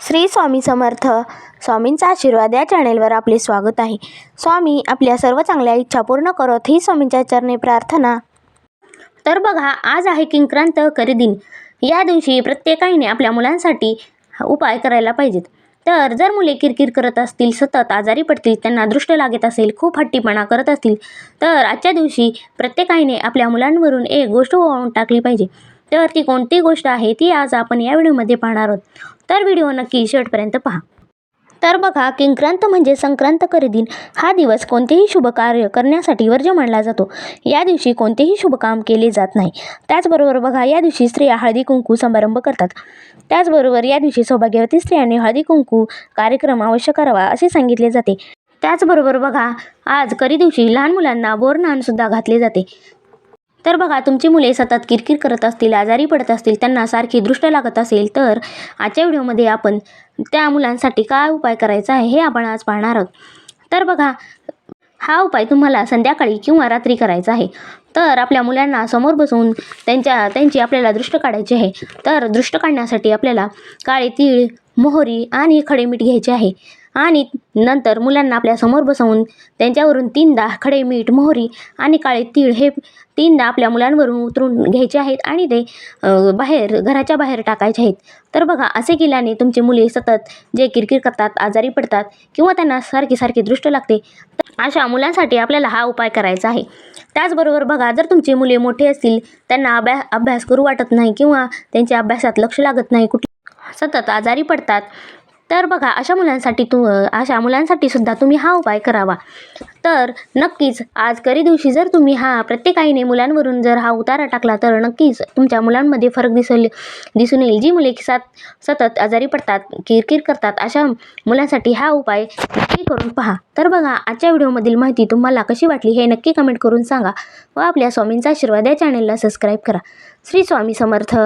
श्री स्वामी समर्थ. स्वामींचा आशीर्वाद या चॅनेलवर आपले स्वागत आहे. स्वामी आपल्या सर्व चांगल्या इच्छा पूर्ण करत ही स्वामींच्या चरणी प्रार्थना. तर बघा आज आहे किंक्रांत करी दिन. या दिवशी प्रत्येकाने आपल्या मुलांसाठी उपाय करायला पाहिजेत. तर जर मुले किरकिर करत असतील सतत आजारी पडतील त्यांना दृष्ट लागत असेल खूप हट्टीपणा करत असतील तर आजच्या दिवशी प्रत्येकाने आपल्या मुलांवरून एक गोष्ट ओवाळून टाकली पाहिजे. तर ती कोणती गोष्ट आहे ती आज आपण या व्हिडिओमध्ये पाहणार आहोत. तर व्हिडिओ नक्की शेवटपर्यंत पहा. तर बघा किंक्रांत म्हणजे संक्रांत करी दिन हा दिवस कोणतेही शुभ कार्य करण्यासाठी वर्ज्य मानला जातो. या दिवशी कोणतेही शुभ काम केले जात नाही. त्याचबरोबर बघा या दिवशी स्त्रिया हळदी कुंकू समारंभ करतात. त्याचबरोबर या दिवशी सौभाग्यवती स्त्रियांनी हळदी कुंकू कार्यक्रम अवश्य करावा असे सांगितले जाते. त्याचबरोबर बघा आज करी दिवशी लहान मुलांना बोरनानसुद्धा घातले जाते. तर बघा तुमची मुले सतत किरकिर करत असतील आजारी पडत असतील त्यांना सारखी दृष्ट लागत असेल तर आजच्या व्हिडिओमध्ये आपण त्या मुलांसाठी काय उपाय करायचा आहे हे आपण आज पाहणार आहोत. तर बघा हा उपाय तुम्हाला संध्याकाळी किंवा रात्री करायचा आहे. तर आपल्या मुलांना समोर बसून त्यांच्या त्यांची आपल्याला दृष्ट काढायची आहे. तर दृष्ट काढण्यासाठी आपल्याला काळे तीळ मोहरी आणि खडे मीठ घ्यायचे आहे. आणि नंतर मुलांना आपल्यासमोर बसवून त्यांच्यावरून तीनदा खडे मीठ मोहरी आणि काळे तीळ हे तीनदा आपल्या मुलांवरून उतरून घ्यायचे आहेत आणि ते बाहेर घराच्या बाहेर टाकायचे आहेत. तर बघा असे केल्याने तुमची मुले सतत जे किरकिर करतात आजारी पडतात किंवा त्यांना सारखी सारखी दृष्ट लागते तर अशा मुलांसाठी आपल्याला हा उपाय करायचा आहे. त्याचबरोबर बघा जर तुमची मुले मोठे असतील त्यांना अभ्या अभ्यास करू वाटत नाही किंवा त्यांच्या अभ्यासात लक्ष लागत नाही कुठे सतत आजारी पडतात तर बघा अशा मुलांसाठी तू अशा मुलांसाठी सुद्धा तुम्ही हा उपाय करावा. तर नक्कीच आज करी दिवशी जर तुम्ही हा प्रत्येक आईने मुलांवरून जर हा उतारा टाकला तर नक्कीच तुमच्या मुलांमध्ये फरक दिसल दिसून येईल. जी मुले सात सतत आजारी पडतात किरकिर करतात अशा मुलांसाठी हा उपाय नक्की करून पहा. तर बघा आजच्या व्हिडिओमधील माहिती तुम्हाला कशी वाटली हे नक्की कमेंट करून सांगा व आपल्या स्वामींचा आशीर्वाद या चॅनेलला सबस्क्राईब करा. श्री स्वामी समर्थ.